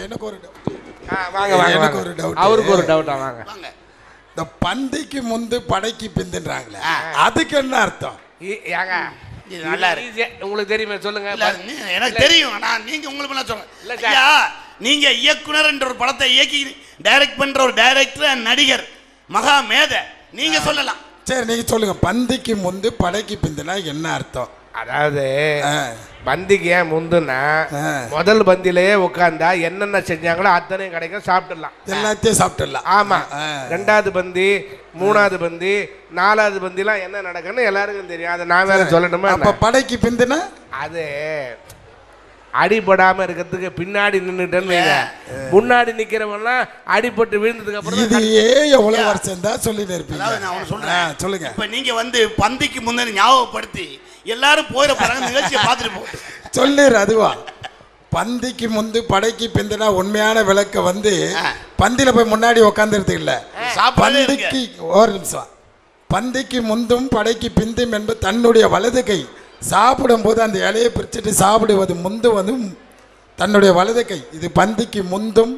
எனக்கு ஒரு வாங்க வாங்க எனக்கு. ஒரு doubt. அவருக்கு ஒரு டவுட்டா வாங்க. வாங்க. இந்த பந்திக்கு முந்து படைக்கு பிந்துன்றாங்களே அதுக்கு என்ன அர்த்தம்? ஏங்க இது நல்லா இருக்கு. உங்களுக்கு தெரியுமே சொல்லுங்க. எனக்கு தெரியும். நான் நீங்க உங்களுக்கு சார். ஐயா நீங்க இயக்குனர் என்ற ஒரு படத்தை இயக்கி டைரக்ட் பண்ற ஒரு டைரக்டர் நடிகர் மகா மேத. நீங்க சொல்லலாம். சரி நீங்க சொல்லுங்க. பந்திக்கு முந்து படைக்கு பிந்துனா என்ன அர்த்தம்? அதாவது. பந்திக்கு ஏன் முந்துனா ஆ. முதல் பந்திலேயே உட்காந்தா என்னென்ன செஞ்சாங்களோ அத்தனையும் கிடைக்கும் சாப்பிட்டுடலாம் எல்லாத்தையும் சாப்பிட்டுடலாம் ஆமா. ரெண்டாவது பந்தி மூணாவது பந்தி நாலாவது பந்திலாம் என்ன நடக்குன்னு எல்லாருக்கும் தெரியும் அதை நான் வேற சொல்லணுமா அப்ப? படைக்கு பிந்துனா அது அடிபடாம இருக்கிறதுக்கு பின்னாடி நின்னுட்டேன்னு வைங்க. முன்னாடி நிக்கிறவன்லாம் அடிபட்டு விழுந்ததுக்கு அப்புறம் எவ்வளவு வருஷம் தான் சொல்லிட்டு இருப்பீங்க. நான் ஆ, சொல்றேன். சொல்லுங்க. இப்ப நீங்க வந்து பந்திக்கு முன்னாடி ஞாபகப்படுத்தி எல்லாரும் போயிட போறாங்க நிகழ்ச்சியை பார்த்துட்டு போ. சொல்லிடு அதுவா. பந்திக்கு முந்து படைக்கு பிந்துனா உண்மையான விளக்க வந்து. பந்தில போய் முன்னாடி உட்காந்துருது இல்ல. சாப்பாடு பந்திக்கு ஒரு நிமிஷம். பந்திக்கு முந்தும் படைக்கு பிந்தும் என்பது தன்னுடைய வலது கை. சாப்பிடும்போது அந்த இலையை பிரிச்சுட்டு சாப்பிடுவது முந்துவது தன்னுடைய வலது கை. இது பந்திக்கு முந்தும்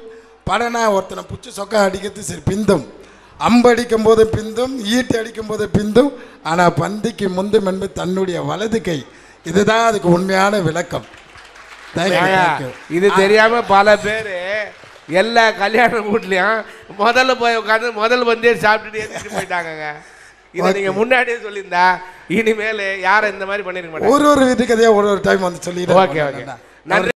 படனா ஒருத்தனை புச்சு சொக்கா அடிக்கிறது சரி பிந்தும். அம்பு அடிக்கும் போது பிந்தும் ஈட்டு அடிக்கும் போது பிந்தும் ஆனால் பந்திக்கு முந்தும் என்பது தன்னுடைய வலது கை. இதுதான் அதுக்கு உண்மையான விளக்கம். இது தெரியாம பல பேரு எல்லா கல்யாண வீட்லயும் முதல்ல போய் உட்காந்து முதல் வந்தே சாப்பிட்டுட்டு போயிட்டாங்கங்க. இதை நீங்க முன்னாடியே சொல்லியிருந்தா இனிமேல் யாரும் இந்த மாதிரி பண்ணிருக்க மாட்டாங்க. ஒரு ஒரு வீட்டுக்கு அதே ஒரு ஒரு டைம் வந்து சொல்லிடுறேன் ஓகே ஓகே. நன்றி.